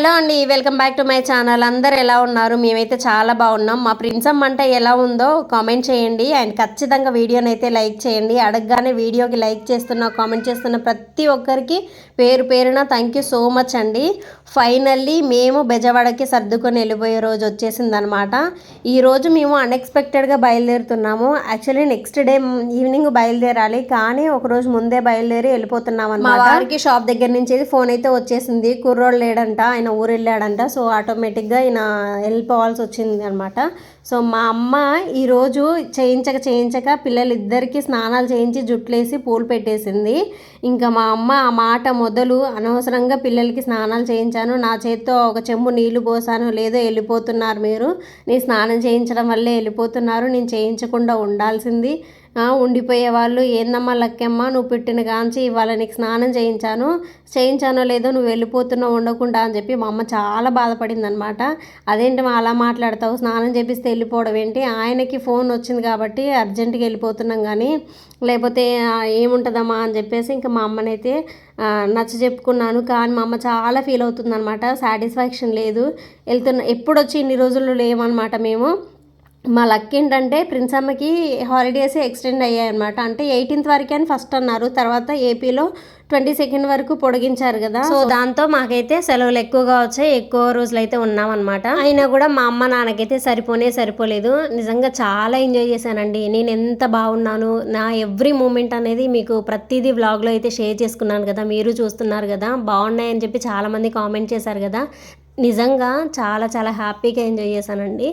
Hello అండి welcome back to my channel. అందరు ఎలా ఉన్నారు? మేమైతే చాలా బాగున్నాం. మా ప్రిన్సమ్ అంటే ఎలా ఉందో కామెంట్ చేయండి. అండ్ ఖచ్చితంగా వీడియోని అయితే లైక్ చేయండి. అడగగానే వీడియోకి లైక్ చేస్తున్న కామెంట్ చేస్తున్న ప్రతి ఒక్కరికి పేరు పేరున థ్యాంక్ యూ సో మచ్ అండి. ఫైనల్లీ మేము బెజవాడకి సర్దుకొని వెళ్ళిపోయే రోజు వచ్చేసింది అనమాట ఈరోజు మేము అన్ఎక్స్పెక్టెడ్గా బయలుదేరుతున్నాము. యాక్చువల్లీ నెక్స్ట్ డే ఈవినింగ్ బయలుదేరాలి. కానీ ఒక రోజు ముందే బయలుదేరి వెళ్ళిపోతున్నాం అనమాట వారికి షాప్ దగ్గర నుంచి ఫోన్ అయితే వచ్చేసింది. కుర్రోడు లేడంట ఆయన ఊరు వెళ్ళాడంట. సో ఆటోమేటిక్గా ఆయన వెళ్ళిపోవాల్సి వచ్చింది అనమాట సో మా అమ్మ ఈరోజు చేయించక చేయించక పిల్లలిద్దరికీ స్నానాలు చేయించి జుట్లేసి పూలు పెట్టేసింది. ఇంకా మా అమ్మ ఆ మాట మొదలు అనవసరంగా పిల్లలకి స్నానాలు చేయించాను. నా చేత్తో ఒక చెంబు నీళ్ళు పోసాను. లేదో వెళ్ళిపోతున్నారు మీరు. నీ స్నానం చేయించడం వల్లే వెళ్ళిపోతున్నారు. నేను చేయించకుండా ఉండాల్సింది. ఉండిపోయేవాళ్ళు ఉండిపోయే వాళ్ళు ఏందమ్మా లక్కెమ్మ నువ్వు పెట్టిన కాంచి ఇవాళ నీకు స్నానం చేయించాను చేయించానో లేదో నువ్వు వెళ్ళిపోతున్నావు ఉండకుండా అని చెప్పి మా అమ్మ చాలా బాధపడింది అనమాట అదేంటి మా అలా మాట్లాడతావు? స్నానం చేపిస్తే వెళ్ళిపోవడం ఏంటి? ఆయనకి ఫోన్ వచ్చింది కాబట్టి అర్జెంటుగా వెళ్ళిపోతున్నాం కానీ లేకపోతే ఏముంటుందమ్మా అని చెప్పేసి ఇంకా మా అమ్మనైతే నచ్చ చెప్పుకున్నాను. కానీ మా అమ్మ చాలా ఫీల్ అవుతుంది అనమాట సాటిస్ఫాక్షన్ లేదు. వెళ్తున్న ఎప్పుడు వచ్చి ఇన్ని రోజులు లేవన్నమాట మేము. మా లక్ ఏంటంటే ప్రిన్స్ అమ్మకి హాలిడేస్ ఎక్స్టెండ్ అయ్యాయి అనమాట అంటే ఎయిటీన్త్ వరకు అని ఫస్ట్ అన్నారు. తర్వాత ఏపీలో ట్వంటీ సెకండ్ వరకు పొడిగించారు కదా. సో దాంతో మాకైతే సెలవులు ఎక్కువగా వచ్చాయి. ఎక్కువ రోజులు అయితే ఉన్నామన్నమాట. అయినా కూడా మా అమ్మ నాన్నకైతే సరిపోనే సరిపోలేదు. నిజంగా చాలా ఎంజాయ్ చేశానండి. నేను ఎంత బాగున్నాను. నా ఎవ్రీ మూమెంట్ అనేది మీకు ప్రతిదీ వ్లాగ్లో అయితే షేర్ చేసుకున్నాను కదా. మీరు చూస్తున్నారు కదా. బాగున్నాయని చెప్పి చాలామంది కామెంట్ చేశారు కదా. నిజంగా చాలా చాలా హ్యాపీగా ఎంజాయ్ చేశానండి.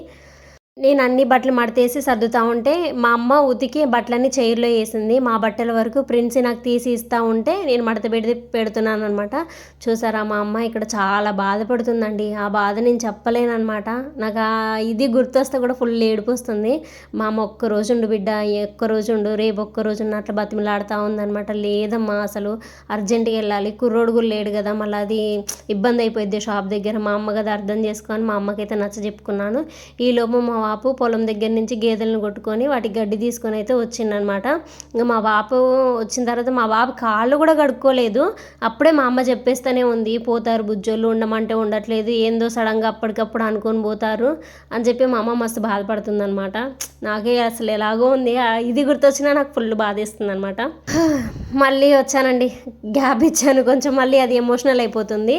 నేను అన్ని బట్టలు మడతేసి సర్దుతా ఉంటే మా అమ్మ ఉతికి బట్టలన్నీ చైర్లో వేసింది. మా బట్టల వరకు ప్రిన్సి నాకు తీసి ఇస్తూ ఉంటే నేను మడత పెడితే పెడుతున్నాను అనమాట చూసారా మా అమ్మ ఇక్కడ చాలా బాధపడుతుందండి. ఆ బాధ నేను చెప్పలేనమాట నాకు ఆ ఇది గుర్తొస్తే కూడా ఫుల్ ఏడుపు వస్తుంది మా అమ్మ ఒక్కరోజు ఉండు బిడ్డ ఒక్కరోజు ఉండు రేపు ఒక్క ఉన్న అట్లా బతిమలాడుతూ ఉందనమాట లేదమ్మా అసలు. అర్జెంటుగా వెళ్ళాలి. కుర్రోడు కూడా లేడు కదా. మళ్ళీ అది ఇబ్బంది అయిపోయింది షాప్ దగ్గర. మా అమ్మ కదా అర్థం చేసుకొని మా అమ్మకైతే నచ్చ చెప్పుకున్నాను. ఈ లోపు మా బాపు పొలం దగ్గర నుంచి గేదెలను కొట్టుకొని వాటికి గడ్డి తీసుకొని అయితే వచ్చిందనమాట. ఇంకా మా వాపు వచ్చిన తర్వాత మా బాబు కాళ్ళు కూడా కడుక్కోలేదు. అప్పుడే మా అమ్మ చెప్పేస్తూనే ఉంది పోతారు బుజ్జోళ్ళు ఉండమంటే ఉండట్లేదు ఏందో సడన్గా అప్పటికప్పుడు అనుకొని పోతారు అని చెప్పి మా అమ్మ మస్తు బాధపడుతుంది అనమాట నాకే అసలు ఎలాగో ఉంది ఇది గుర్తొచ్చినా నాకు ఫుల్ బాధేస్తుంది అనమాట మళ్ళీ వచ్చానండి గ్యాప్ ఇచ్చాను కొంచెం మళ్ళీ అది ఎమోషనల్ అయిపోతుంది.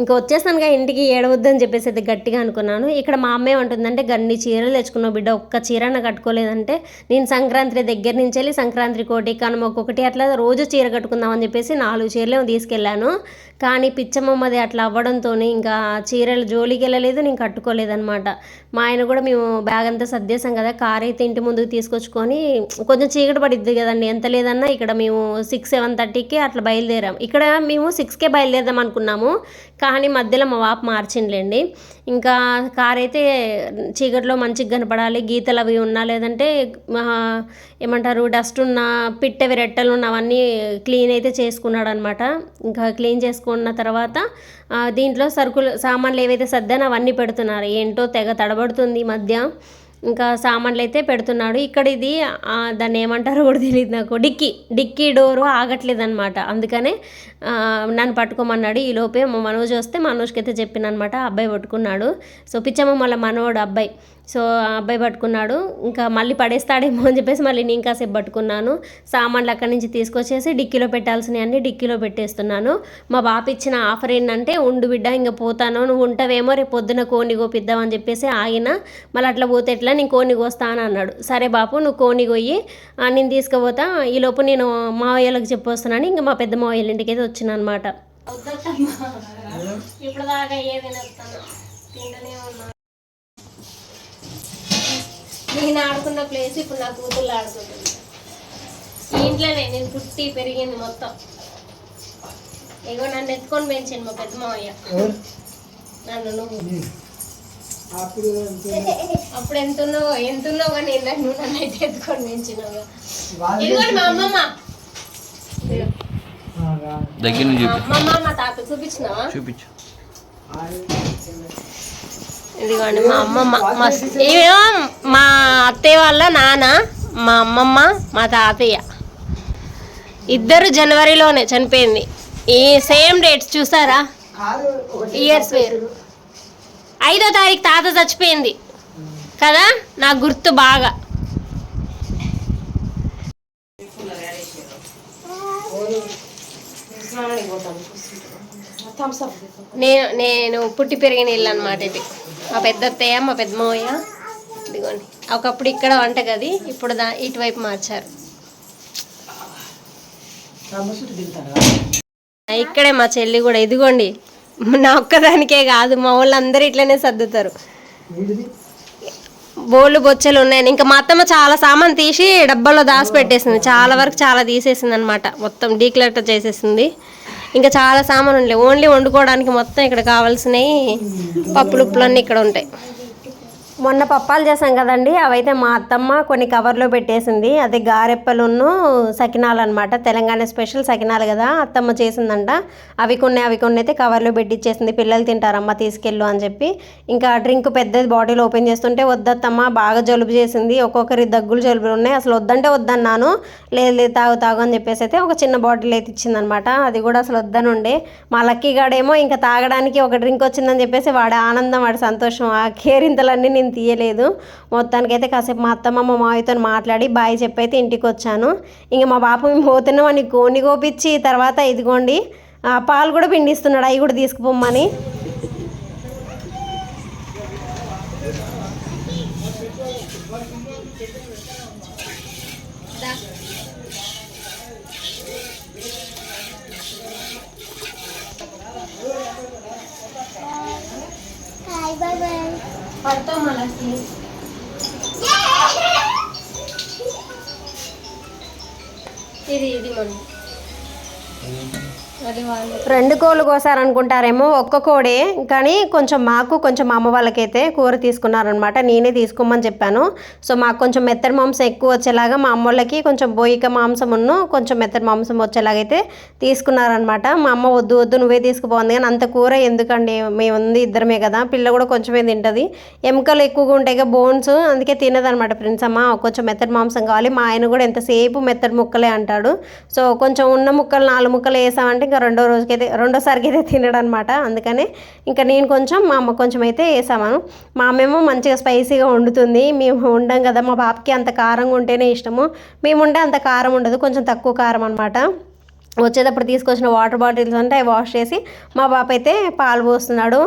ఇంకా వచ్చేసానుగా ఇంటికి ఏడవద్దని చెప్పేసి అయితే గట్టిగా అనుకున్నాను. ఇక్కడ మా అమ్మ ఉంటుందంటే గన్ని చీరలు తెచ్చుకున్నావు బిడ్డ ఒక్క చీరన కట్టుకోలేదంటే నేను సంక్రాంతి దగ్గర నుంచి వెళ్ళి సంక్రాంతి కోటి కనుమ ఒక్కొక్కటి అట్లా రోజు చీర కట్టుకుందామని చెప్పేసి నాలుగు చీరలు తీసుకెళ్ళాను. కానీ పిచ్చమ్మది అట్లా అవ్వడంతో ఇంకా చీరలు జోలికి వెళ్ళలేదు నేను కట్టుకోలేదనమాట మా ఆయన కూడా మేము బ్యాగ్ అంతా సర్దేశాం కదా కార్ అయితే ఇంటి ముందుకు తీసుకొచ్చుకొని కొంచెం చీకటి పడిద్ది కదండి ఎంత లేదన్నా ఇక్కడ మేము సిక్స్ సెవెన్ థర్టీకి అట్లా బయలుదేరాం. ఇక్కడ మేము సిక్స్కే బయలుదేరదాం అనుకున్నాము కానీ మధ్యలో మా వాపు మార్చిండ్లేండి. ఇంకా కార్ అయితే చీకటిలో మంచిగా కనపడాలి గీతలు అవి ఉన్నా లేదంటే ఏమంటారు డస్ట్ ఉన్న పిట్ట రెట్టలు ఉన్న అవన్నీ క్లీన్ అయితే చేసుకున్నాడు అనమాట ఇంకా క్లీన్ చేసుకున్న తర్వాత దీంట్లో సరుకులు సామాన్లు ఏవైతే సర్దానో అవన్నీ పెడుతున్నారు. ఏంటో తెగ తడబడుతుంది ఈ మధ్య. ఇంకా సామాన్లు అయితే పెడుతున్నాడు. ఇక్కడ ఇది దాన్ని ఏమంటారో కూడా తెలియదు నాకు. డిక్కీ డిక్కీ డోరు ఆగట్లేదు అనమాట అందుకనే నన్ను పట్టుకోమన్నాడు. ఈ లోపే మా మనోజ్ వస్తే మనోజ్కి అయితే చెప్పిన అనమాట అబ్బాయి పట్టుకున్నాడు. సో పిచ్చమ్మ మళ్ళీ మనోడు అబ్బాయి. సో ఆ అబ్బాయి పట్టుకున్నాడు. ఇంకా మళ్ళీ పడేస్తాడేమో అని చెప్పేసి మళ్ళీ నేను కాసేపు పట్టుకున్నాను. సామాన్లు అక్కడి నుంచి తీసుకొచ్చేసి డిక్కీలో పెట్టాల్సినవన్నీ డిక్కీలో పెట్టేస్తున్నాను. మా బాప ఇచ్చిన ఆఫర్ ఏంటంటే ఉండు బిడ్డ ఇంకా పోతాను. నువ్వు ఉంటావేమో రేపు పొద్దున కోని గోపిద్దామని చెప్పేసి ఆగిన మళ్ళీ అట్లా పోతే ఎట్లా నేను కోని కోస్తాను అన్నాడు. సరే బాపు నువ్వు కోని కొయ్యి ఆ, నేను తీసుకుపోతా. ఈ లోపు నేను మావయ్యలకు చెప్పొస్తున్నాను. ఇంకా మా పెద్ద మావయ్యల ఇంటికి అయితే వచ్చిన అనమాట ఇప్పుడు దాకా నేను ఆడుకున్న ప్లేస్ ఇప్పుడు నా కూతుళ్ళు ఆడుకుంటుంది ఈ ఇంట్లోనే నేను పుట్టి పెరిగింది మొత్తం. ఇగో నన్ను ఎత్తుకొని పెంచింది మా పెద్ద మావయ్య నన్ను నువ్వు. అప్పుడు ఎంత ఉన్నావో ఎంత ఉన్నావు కానీ ఇందాక నువ్వు నన్ను అయితే ఎత్తుకొని పెంచినావు. ఇదిగోండి మా అమ్మమ్మ. దగ్గర నుంచి అమ్మమ్మ మా తాత చూపించినావా? చూపించు. ఇదిగోండి మా అమ్మమ్మ మా ఇవేమో మా అత్తయ్య వాళ్ళ నాన్న మా అమ్మమ్మ మా తాతయ్య. ఇద్దరు జనవరిలోనే చనిపోయింది. ఈ సేమ్ డేట్స్ చూసారా? ఇయర్స్ వేరు. ఐదో తారీఖు తాత చచ్చిపోయింది. కదా? నా గుర్తు బాగా. నేను నేను పుట్టి పెరిగిన ఇల్లు అనమాట ఇది. మా పెద్ద అత్తయ్య మా పెద్ద మావయ్య ఇదిగోండి. ఒకప్పుడు ఇక్కడ వంటగది ఇప్పుడు దా ఇటువైపు మార్చారు. ఇక్కడే మా చెల్లి కూడా ఇదిగోండి. నా ఒక్కదానికే కాదు మా వాళ్ళందరూ ఇట్లనే సర్దుతారు. బోళ్ళు బొచ్చలు ఉన్నాయి ఇంకా మా అత్తమ్మ చాలా సామాన్ తీసి డబ్బాలో దాచి పెట్టేసింది చాలా వరకు చాలా తీసేసింది అనమాట మొత్తం డీక్లటర్ చేసేసింది. ఇంకా చాలా సామాన్ ఉండలే ఓన్లీ వండుకోవడానికి మొత్తం ఇక్కడ కావాల్సినవి పప్పులు ఉప్పులు అన్నీ ఇక్కడ ఉంటాయి. మొన్న పప్పాలు చేసాం కదండి అవైతే మా అత్తమ్మ కొన్ని కవర్లో పెట్టేసింది. అది గారెప్పలును సకినాలు అనమాట తెలంగాణ స్పెషల్ సకినాలు కదా అత్తమ్మ చేసిందంట. అవి కొన్ని అవి కొన్ని అయితే కవర్లో పెట్టిచ్చేసింది. పిల్లలు తింటారమ్మ తీసుకెళ్ళు అని చెప్పి. ఇంకా డ్రింక్ పెద్దది బాటిల్ ఓపెన్ చేస్తుంటే వద్దత్తమ్మ బాగా జలుబు చేసింది. ఒక్కొక్కరి దగ్గులు జలుబులు ఉన్నాయి. అసలు వద్దంటే వద్దన్నాను. లేదు లేదు తాగు తాగు అని చెప్పేసి అయితే ఒక చిన్న బాటిల్ అయితే ఇచ్చిందనమాట అది కూడా అసలు వద్దనుండే. మా లక్కీ గాడేమో ఇంకా తాగడానికి ఒక డ్రింక్ వచ్చిందని చెప్పేసి వాడి ఆనందం వాడి సంతోషం. ఆ కేరింతలన్నీ నేను తీయలేదు. మొత్తానికైతే కాసేపు మా అత్తమ్మ మా మావితో మాట్లాడి బాయ్ చెప్పైతే ఇంటికి వచ్చాను ఇంకా మా బాప మేము పోతున్నాం అని కోని కోపించి తర్వాత ఇదిగోండి పాలు కూడా పిండిస్తున్నాడు అవి కూడా తీసుకుపోమ్మని హాయ్ బాయ్ బాయ్ ఇది ఇది మనం రెండు కోళ్ళు కోసారనుకుంటారేమో ఒక్క కోడే. కానీ కొంచెం మాకు కొంచెం మా అమ్మ వాళ్ళకైతే కూర తీసుకున్నారనమాట. నేనే తీసుకోమని చెప్పాను. సో మాకు కొంచెం మెత్తడి మాంసం ఎక్కువ వచ్చేలాగా మా అమ్మ వాళ్ళకి కొంచెం బోయిక మాంసం ఉన్ను కొంచెం మెత్తడి మాంసం వచ్చేలాగైతే తీసుకున్నారనమాట. మా అమ్మ వద్దు వద్దు నువ్వే తీసుకుపోంది కానీ అంత కూర ఎందుకండి? మేము ఉంది ఇద్దరమే కదా. పిల్ల కూడా కొంచెమే తింటుంది. ఎముకలు ఎక్కువగా ఉంటాయి కదా బోన్స్ అందుకే తినదనమాట ఫ్రెండ్స్ అమ్మ. కొంచెం మెత్తడి మాంసం కావాలి. మా ఆయన కూడా ఎంతసేపు మెత్తడి ముక్కలే అంటాడు. సో కొంచెం ఉన్న ముక్కలు నాలుగు ముక్కలు వేసామంటే ఇంకా రెండో రోజుకైతే రెండోసారికి అయితే తినడం అనమాట అందుకనే ఇంకా నేను కొంచెం మా అమ్మ కొంచెం అయితే వేసాము మా అమ్మేమో మంచిగా స్పైసీగా వండుతుంది. మేము ఉండం కదా మా బాబుకి అంత కారంగా ఉంటేనే ఇష్టము. మేము ఉండే అంత కారం ఉండదు కొంచెం తక్కువ కారం అనమాట. వచ్చేటప్పుడు తీసుకొచ్చిన వాటర్ బాటిల్స్ అంటే అవి వాష్ చేసి మా బాప అయితే పాలు పోస్తున్నాడు.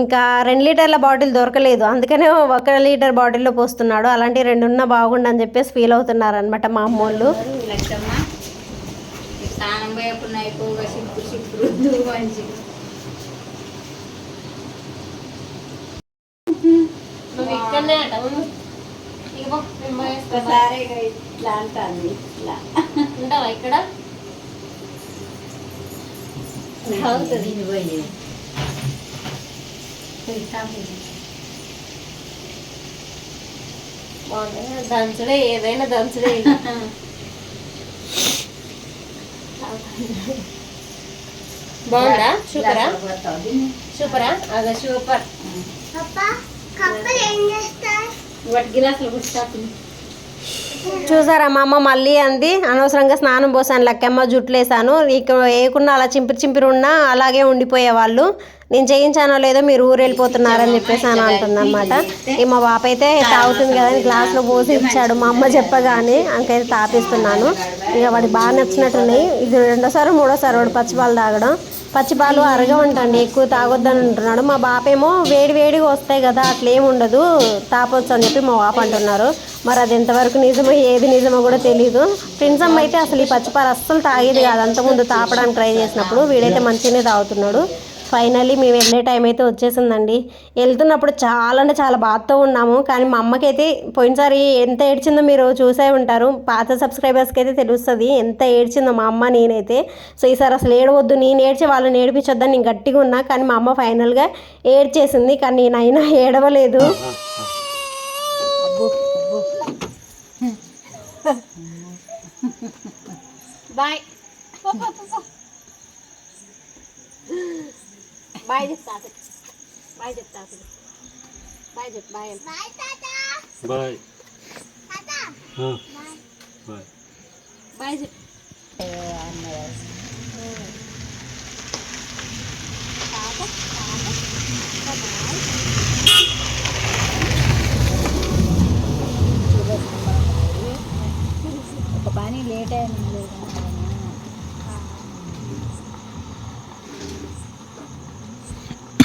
ఇంకా రెండు లీటర్ల బాటిల్ దొరకలేదు. అందుకనే ఒక లీటర్ బాటిల్లో పోస్తున్నాడు. అలాంటి రెండున్న బాగుండని చెప్పేసి ఫీల్ అవుతున్నారనమాట మా అమ్మోళ్ళు. వాళ్ళు స్నానం పోయకుండా ఎక్కువగా సిప్పు సిప్పు రుద్దు మంచి. ఒకసారి ఇట్లా అంటాను ఇట్లా. ఉంటావా ఇక్కడ? అవుతుంది. పోయి. బాగుంది? దంచుడే ఏదైనా దంచుడే. బాగుందా? సూపరా? సూపరా? అదే సూపర్. వాటి గిలాసులు పుట్టాకు చూసారా మా అమ్మ మళ్ళీ అంది. అనవసరంగా స్నానం పోసాను లక్కమ్మ జుట్లేసాను. ఇక వేయకుండా అలా చింపిరి చింపిరి ఉన్నా అలాగే ఉండిపోయేవాళ్ళు నేను చేయించానో లేదో మీరు ఊరు వెళ్ళిపోతున్నారని చెప్పేసి అని అంటుందన్నమాట. ఈ మా బాప అయితే తాగుతుంది కదా అని గ్లాస్లో పోసి ఇచ్చాడు. మా అమ్మ చెప్పగానే అంకైతే తాపిస్తున్నాను. ఇక వాడికి బాగా నచ్చినట్టున్నాయి. ఇది రెండోసారి మూడోసారి వాడు పచ్చిపాలు తాగడం. పచ్చిపాలు అరగవంటండి ఎక్కువ తాగొద్దని అంటున్నాడు. మా బాపేమో వేడి వేడిగా వస్తాయి కదా అట్లేం ఉండదు తాపొచ్చు అని చెప్పి మా బాప అంటున్నారు. మరి అది ఎంతవరకు నిజమో ఏది నిజమో కూడా తెలియదు ఫ్రెండ్స్ అమ్మ అయితే అసలు ఈ పచ్చిపాలు అస్సలు తాగేది కాదు. అంతకుముందు తాపడానికి ట్రై చేసినప్పుడు వీడైతే మంచిగానే తాగుతున్నాడు. ఫైనల్లీ మేము వెళ్ళే టైం అయితే వచ్చేసిందండి. వెళ్తున్నప్పుడు చాలా అంటే చాలా బాధతో ఉన్నాము. కానీ మా అమ్మకైతే పోయినసారి ఎంత ఏడ్చిందో మీరు చూసే ఉంటారు. పాత సబ్స్క్రైబర్స్కి అయితే తెలుస్తుంది ఎంత ఏడ్చిందో మా అమ్మ నేనైతే. సో ఈసారి అసలు ఏడవద్దు. నేను ఏడ్చి వాళ్ళని ఏడిపించొద్దని నేను గట్టిగా ఉన్నా. కానీ మా అమ్మ ఫైనల్గా ఏడ్చేసింది. కానీ నేనైనా ఏడవలేదు. బాయ్. బాయ్ చెప్తా బాయ్ చెప్తా బాయ్ చెప్పు బాయ్ బాయ్ తాత బాయ్ తాత బాయ్ బాయ్ బాయ్ చెప్పు ఒక పని లేట్ అయింది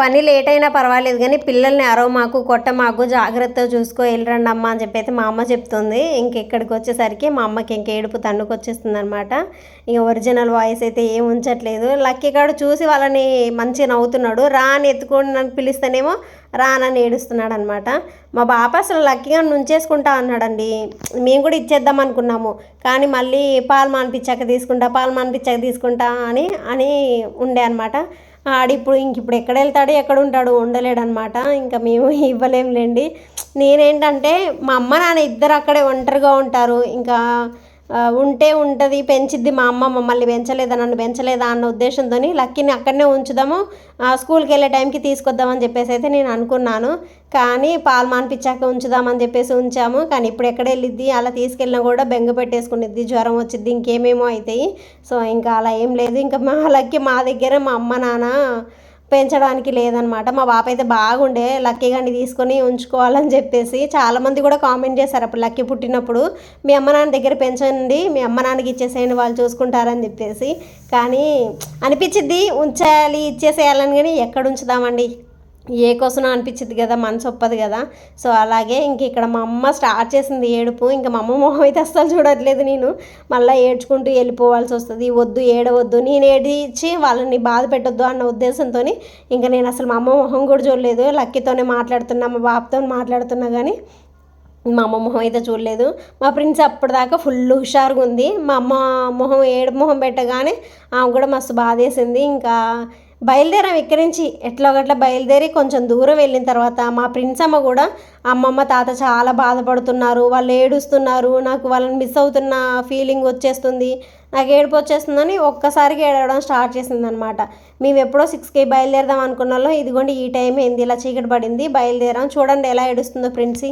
పని లేట్ అయినా పర్వాలేదు కానీ పిల్లల్ని అరవ మాకు కొట్ట మాకు జాగ్రత్తగా చూసుకో వెళ్ళరండి అమ్మ అని చెప్పి అయితే మా అమ్మ చెప్తుంది. ఇంకెక్కడికి వచ్చేసరికి మా అమ్మకి ఇంక ఏడుపు తన్నుకు వచ్చేస్తుంది అనమాట ఇంక ఒరిజినల్ వాయిస్ అయితే ఏం ఉంచట్లేదు. లక్కీ కాడు చూసి వాళ్ళని మంచిగా నవ్వుతున్నాడు. రా అని ఎత్తుకొని నన్ను పిలిస్తేనేమో రానని ఏడుస్తున్నాడు అనమాట మా బాప అసలు లక్కీగా నుంచేసుకుంటా అన్నాడండి. మేము కూడా ఇచ్చేద్దాం అనుకున్నాము. కానీ మళ్ళీ పాలు మానిపించాక తీసుకుంటా పాలు మానిపించాక తీసుకుంటా అని అని ఉండే అనమాట ఆడిప్పుడు ఇంక ఇప్పుడు ఎక్కడ వెళ్తాడు ఎక్కడ ఉంటాడు ఉండలేడనమాట ఇంకా మేము ఇవ్వలేంలేండి నేనేంటంటే మా అమ్మ నాన్న ఇద్దరు అక్కడే ఒంటరిగా ఉంటారు. ఇంకా ఉంటే ఉంటుంది పెంచిద్ది మా అమ్మ మమ్మల్ని పెంచలేదా నన్ను పెంచలేదా అన్న ఉద్దేశంతో లక్కీని అక్కడనే ఉంచుదాము. స్కూల్కి వెళ్ళే టైంకి తీసుకొద్దామని చెప్పేసి అయితే నేను అనుకున్నాను. కానీ పాలు మానిపించాక ఉంచుదామని చెప్పేసి ఉంచాము. కానీ ఇప్పుడు ఎక్కడ వెళ్ళిద్ది? అలా తీసుకెళ్ళినా కూడా బెంగ పెట్టేసుకునిద్ది జ్వరం వచ్చిద్ది ఇంకేమేమో అవుతాయి సో ఇంకా అలా ఏం లేదు. ఇంకా మా లక్కీ మా దగ్గర మా అమ్మ నాన్న పెంచడానికి లేదనమాట. మా బాప అయితే బాగుండే లక్కీ గండి తీసుకొని ఉంచుకోవాలని చెప్పేసి చాలామంది కూడా కామెంట్ చేశారు అప్పుడు లక్కీ పుట్టినప్పుడు. మీ అమ్మ నాన్న దగ్గర పెంచండి మీ అమ్మ నాన్నకి ఇచ్చేసేయండి వాళ్ళు చూసుకుంటారని చెప్పేసి. కానీ అనిపించిద్ది ఉంచాలి ఇచ్చేసేయాలని కానీ ఎక్కడ ఉంచుదామండి? ఏ కోసం అనిపించింది కదా మనసు ఒప్పదు కదా. సో అలాగే ఇంక ఇక్కడ మా అమ్మ స్టార్ట్ చేసింది ఏడుపు. ఇంకా మా అమ్మ మొహం అయితే అస్సలు చూడట్లేదు నేను. మళ్ళీ ఏడ్చుకుంటూ వెళ్ళిపోవాల్సి వస్తుంది. వద్దు ఏడవద్దు నేను ఏడిచి వాళ్ళని బాధ పెట్టొద్దు అన్న ఉద్దేశంతో ఇంకా నేను అసలు మా అమ్మ మొహం కూడా చూడలేదు. లక్కీతోనే మాట్లాడుతున్నా మా బాబుతో మాట్లాడుతున్నా కానీ మా అమ్మ మొహం అయితే చూడలేదు. మా ప్రిన్స్ అప్పటిదాకా ఫుల్ హుషారుగా ఉంది. మా అమ్మ మొహం ఏడు మొహం పెట్టగానే ఆమె కూడా మస్తు బాధేసింది. ఇంకా బయలుదేరాం ఇక్కడి నుంచి. ఎట్లా ఒకట్లా బయలుదేరి కొంచెం దూరం వెళ్ళిన తర్వాత మా ప్రిన్సమ్మ అమ్మ కూడా అమ్మమ్మ తాత చాలా బాధపడుతున్నారు. వాళ్ళు ఏడుస్తున్నారు. నాకు వాళ్ళని మిస్ అవుతున్న ఫీలింగ్ వచ్చేస్తుంది. నాకు ఏడుపు వచ్చేస్తుందని ఒక్కసారికి ఏడవడం స్టార్ట్ చేసింది అనమాట మేము ఎప్పుడో సిక్స్కి బయలుదేరదాం అనుకున్నాలో ఇదిగోండి ఈ టైం అయింది. ఇలా చీకటి పడింది. బయలుదేరాం. చూడండి ఎలా ఏడుస్తుందో ప్రిన్సీ.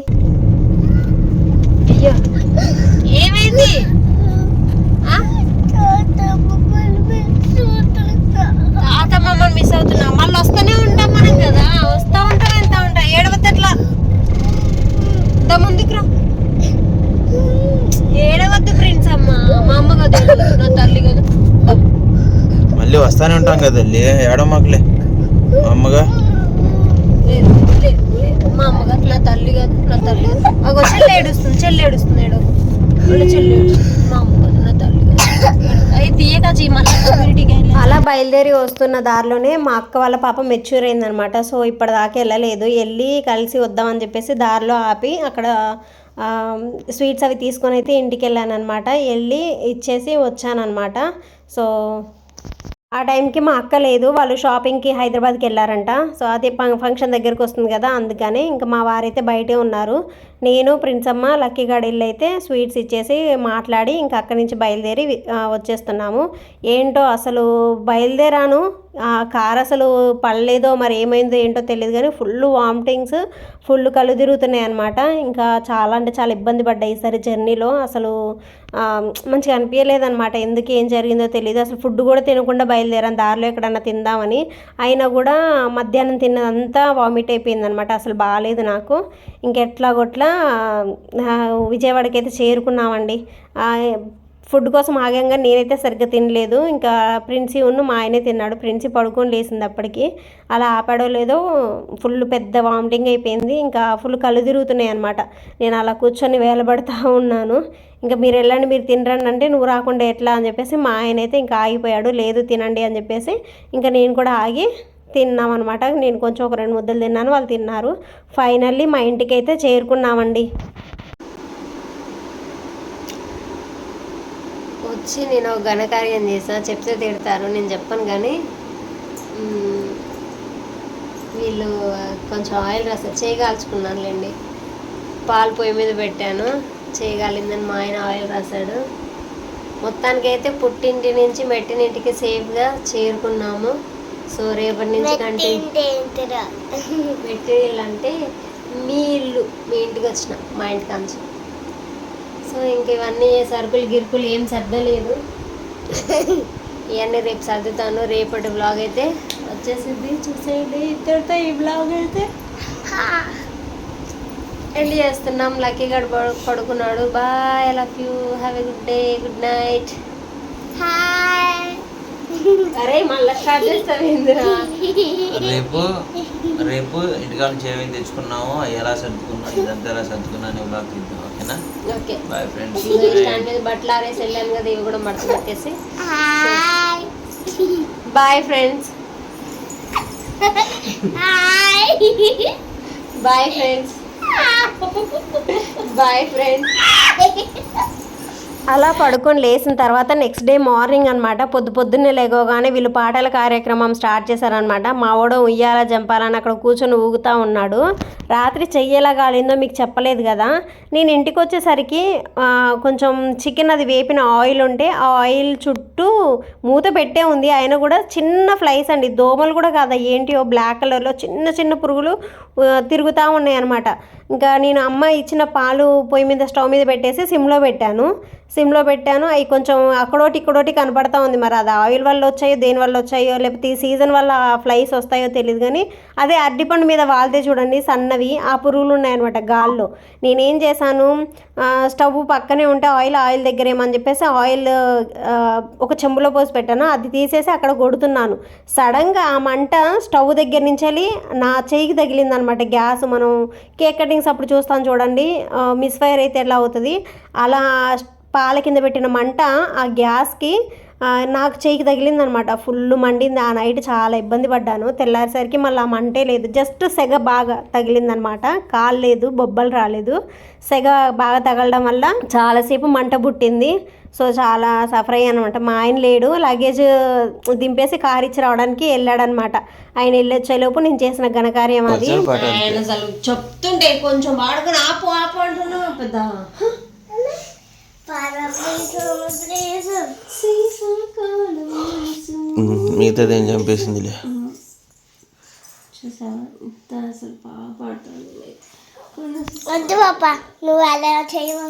ఏమైంది తాత మమ్మల్ని చూడక తాత మమ్మల్ని మిస్ అవుతున్నాం మళ్ళీ వస్తూనే ఉంటాం మనం కదా. వస్తూ ఉంటాం ఎంత ఉంటాం. ఏడవద్దు ఎట్లా దా ముందుకు రా. ఏడవద్దు ఫ్రెండ్స్ అమ్మ. మా అమ్మ కదా నా తల్లి కదా. మళ్ళీ వస్తానే ఉంటాం కదా తల్లి. ఏడమ్మకులే మా అమ్మగా. మా అమ్మ కదా నా తల్లి కదా నా తల్లి అగో చెల్లి ఏడుస్తుంది చెల్లి ఏడుస్తుంది వాళ్ళ చెల్లి మా అమ్మ కదా నా తల్లి కదా అవి తీయక చీ మళ్ళీ కమ్యూనిటీకి అలా బయలుదేరి వస్తున్న దారిలోనే మా అక్క వాళ్ళ పాప మెచ్యూర్ అయిందనమాట సో ఇప్పటిదాకా వెళ్ళలేదు. వెళ్ళి కలిసి వద్దామని చెప్పేసి దారిలో ఆపి అక్కడ స్వీట్స్ అవి తీసుకొని అయితే ఇంటికి వెళ్ళాను అనమాట వెళ్ళి ఇచ్చేసి వచ్చానమాట సో ఆ టైంకి మా అక్క లేదు. వాళ్ళు షాపింగ్కి హైదరాబాద్కి వెళ్ళారంట. సో అది ఫంక్షన్ దగ్గరికి వస్తుంది కదా అందుకని ఇంకా మా వారైతే బయటే ఉన్నారు. నేను ప్రిన్సమ్మ లక్కీ గడిళ్ళు అయితే స్వీట్స్ ఇచ్చేసి మాట్లాడి ఇంకా అక్కడి నుంచి బయలుదేరి వచ్చేస్తున్నాము. ఏంటో అసలు బయలుదేరాను. ఆ కార్ అసలు పడలేదో మరి ఏమైందో ఏంటో తెలియదు కానీ ఫుల్ వామిటింగ్స్ ఫుల్ కళ్ళు తిరుగుతున్నాయి అనమాట ఇంకా చాలా అంటే చాలా ఇబ్బంది పడ్డాయి ఈసారి జర్నీలో. అసలు మంచిగా అనిపించలేదన్నమాట. ఎందుకు ఏం జరిగిందో తెలియదు. అసలు ఫుడ్ కూడా తినకుండా బయలుదేరాను దారిలో ఎక్కడన్నా తిందామని. అయినా కూడా మధ్యాహ్నం తిన్నదంతా వామిట్ అయిపోయింది అనమాట అసలు బాగాలేదు నాకు. ఇంకెట్లా కొట్లా విజయవాడకైతే విజయవాడకి అయితే చేరుకున్నామండి ఫుడ్ కోసం ఆగంగా నేనైతే సరిగ్గా తినలేదు. ఇంకా ప్రిన్సీ ఉన్న మా ఆయనే తిన్నాడు. ప్రిన్సీ పడుకొని లేసింది అప్పటికి. అలా ఆపాడో లేదో ఫుల్ పెద్ద వామిటింగ్ అయిపోయింది. ఇంకా ఫుల్ కళ్ళు తిరుగుతున్నాయి అనమాట నేను అలా కూర్చొని వేలబడతా ఉన్నాను. ఇంకా మీరు వెళ్ళండి మీరు తినరండి అంటే నువ్వు రాకుండా ఎట్లా అని చెప్పేసి మా ఆయన అయితే ఇంకా ఆగిపోయాడు. లేదు తినండి అని చెప్పేసి ఇంకా నేను కూడా ఆగి తిన్నాం అనమాట నేను కొంచెం ఒక రెండు ముద్దలు తిన్నాను. వాళ్ళు తిన్నారు. ఫైనల్లీ మా ఇంటికి అయితే చేరుకున్నామండి. వచ్చి నేను ఒక ఘనకార్యం చేసా చెప్తే తిడతారు నేను చెప్పను కానీ వీళ్ళు కొంచెం ఆయిల్ రాస్తారు చేయగాల్చుకున్నానులేండి పాలు పొయ్యి మీద పెట్టాను చేయగాలిందని మా ఆయన ఆయిల్ రాశాడు. మొత్తానికి అయితే పుట్టింటి నుంచి మెట్టినింటికి సేఫ్గా చేరుకున్నాము. సో రేపటి నుంచి కంటే మెటీరియల్ అంటే మీ ఇల్లు మీ ఇంటికి వచ్చిన మా ఇంటికి అంచు. సో ఇంక ఇవన్నీ సరుకులు గిరుకులు ఏం సర్దలేదు. ఇవన్నీ రేపు సర్దుతాను. రేపటి బ్లాగ్ అయితే వచ్చేసింది. చూసేయండి. ఇద్దరితో ఈ బ్లాగ్ అయితే. ఎండ్ చేస్తున్నాం. లక్కీ గడు పడు- పడుకున్నాడు. Bye. Love you. Have a good day good night hi. అరే మళ్ళీ స్టార్ట్ రేపు రేపు ఇంటికాడ నుంచి ఏమేమి తెచ్చుకున్నామో ఎలా సర్దుకున్నాం ఇదంతా ఎలా సర్దుకున్నా అని బ్లాగ్ తీద్దాం. బాయ్ ఫ్రెండ్స్ స్టాండ్ మీద బట్టలు ఆరేసి వెళ్ళాను కదా ఇవి కూడా మడత పెట్టేసి bye friends hi bye friends bye friends అలా పడుకొని లేచిన తర్వాత నెక్స్ట్ డే మార్నింగ్ అనమాట పొద్దు పొద్దున్నే లేగోగానే వీళ్ళు పాటల కార్యక్రమం స్టార్ట్ చేశారనమాట మా ఉయ్యాల జంపాలని అక్కడ కూర్చొని ఊగుతూ ఉన్నాడు. రాత్రి చెయ్యేలా కాలిందో మీకు చెప్పలేదు కదా? నేను ఇంటికి వచ్చేసరికి కొంచెం చికెన్ అది వేపిన ఆయిల్ ఉంటే ఆ ఆయిల్ చుట్టూ మూత పెట్టే ఉంది. అయినా కూడా చిన్న ఫ్లైస్ అండి. దోమలు కూడా కాదా ఏంటియో బ్లాక్ కలర్లో చిన్న చిన్న పురుగులు తిరుగుతూ ఉన్నాయి అనమాట ఇంకా నేను అమ్మ ఇచ్చిన పాలు పొయ్యి మీద స్టవ్ మీద పెట్టేసి సిమ్లో పెట్టాను. సిమ్లో పెట్టాను. అవి కొంచెం అక్కడోటి ఇక్కడోటి కనపడతా ఉంది మరి. అది ఆయిల్ వల్ల వచ్చాయో దేని వల్ల వచ్చాయో లేకపోతే ఈ సీజన్ వల్ల ఫ్లైస్ వస్తాయో తెలియదు కానీ అదే అరటిపండు మీద వాళ్తే చూడండి సన్నవి. ఆ పురుగులు ఉన్నాయన్నమాట గాల్లో. నేనేం చేశాను? స్టవ్ పక్కనే ఉంటే ఆయిల్ ఆయిల్ దగ్గర ఏమని చెప్పేసి ఆయిల్ ఒక చెంబులో పోసి పెట్టాను. అది తీసేసి అక్కడ కొడుతున్నాను. సడన్గా ఆ మంట స్టవ్ దగ్గర నుంచి వెళ్ళి నా చేయికి తగిలిందనమాట గ్యాస్. మనం కేక్ సెట్టింగ్స్ అప్పుడు చూస్తాను చూడండి. మిస్ ఫైర్ అయితే ఎలా అవుతుంది? అలా పాల కింద పెట్టిన మంట ఆ గ్యాస్కి నాకు చేయికి తగిలిందనమాట. ఫుల్ మండింది. ఆ నైట్ చాలా ఇబ్బంది పడ్డాను. తెల్లారేసరికి మళ్ళీ ఆ మంటే లేదు. జస్ట్ సెగ బాగా తగిలిందనమాట. కాలు లేదు బొబ్బలు రాలేదు. సెగ బాగా తగలడం వల్ల చాలాసేపు మంట పుట్టింది. సో చాలా సఫర్ అయ్యాను అనమాట మా ఆయన లేడు లగేజ్ దింపేసి కార్ ఇచ్చి రావడానికి వెళ్ళాడనమాట ఆయన వెళ్ళొచ్చేలోపు నేను చేసిన ఘనకార్యం అది. అసలు చెప్తుంటే కొంచెం వాడుకొని ఆపు ఆపు అంటున్నావు పెద్ద. మిగతాది ఏం చంపేసిందిలే అసలు బాగా పాడుతుంది. వద్దు పాప నువ్వు అలా చేయవు?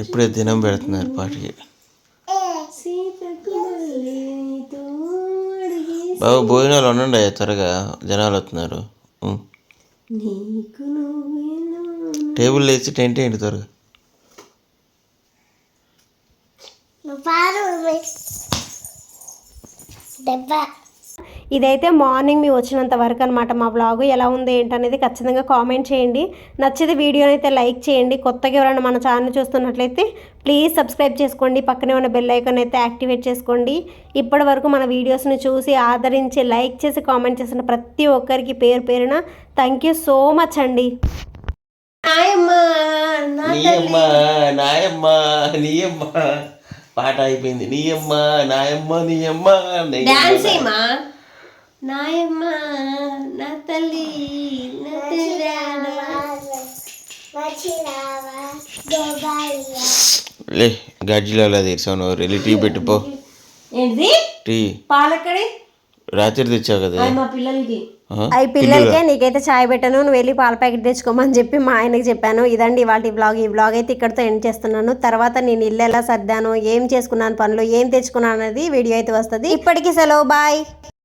ఇప్పుడే దినం పెడుతున్నారు పాటకి. బాబు భోజనాలు ఉండండి త్వరగా జనాలు వస్తున్నారు. టేబుల్ వేసి టెంట్ ఏంటి త్వరగా. నువ్వు ఇదైతే మార్నింగ్ మీ వచ్చినంత వరకు అనమాట మా బ్లాగ్ ఎలా ఉంది ఏంటనేది ఖచ్చితంగా కామెంట్ చేయండి. నచ్చితే వీడియోని అయితే లైక్ చేయండి. కొత్తగా ఎవరైనా మన ఛానల్ చూస్తున్నట్లయితే ప్లీజ్ సబ్స్క్రైబ్ చేసుకోండి. పక్కనే ఉన్న బెల్ ఐకాన్ అయితే యాక్టివేట్ చేసుకోండి. ఇప్పటి వరకు మన వీడియోస్ని చూసి ఆదరించి లైక్ చేసి కామెంట్ చేసిన ప్రతి ఒక్కరికి పేరు పేరున థ్యాంక్ యూ సో మచ్ అండి. నీయమ్మ నాయమ్మ నీయమ్మ పాట అయిపోయింది. నీయమ్మ నాయమ్మ నీయమ్మ. డాన్స్ ఏమా నాయమ్మ నా తల్లి నా లే గజ్జిలో అలా తెరిచావు నువ్వు. వెళ్ళి టీ పెట్టుపో ఏంటిది? టీ. పాలక్కడి? రాత్రి తెచ్చావు కదా. మా పిల్లలకి? అవి పిల్లలకే నీకైతే చాయ్ పెట్టాను నువ్వు వెళ్ళి పాల ప్యాకెట్ తెచ్చుకోమని చెప్పి మా ఆయనకి చెప్పాను. ఇదండి ఇవాళ బ్లాగ్ ఈ బ్లాగ్ అయితే ఇక్కడితో ఎండ్ చేస్తున్నాను. తర్వాత నేను ఇల్లు ఎలా సర్దాను ఏం చేసుకున్నాను పనులు ఏం తెచ్చుకున్నాను అనేది వీడియో అయితే వస్తుంది. ఇప్పటికీ సెలవు బాయ్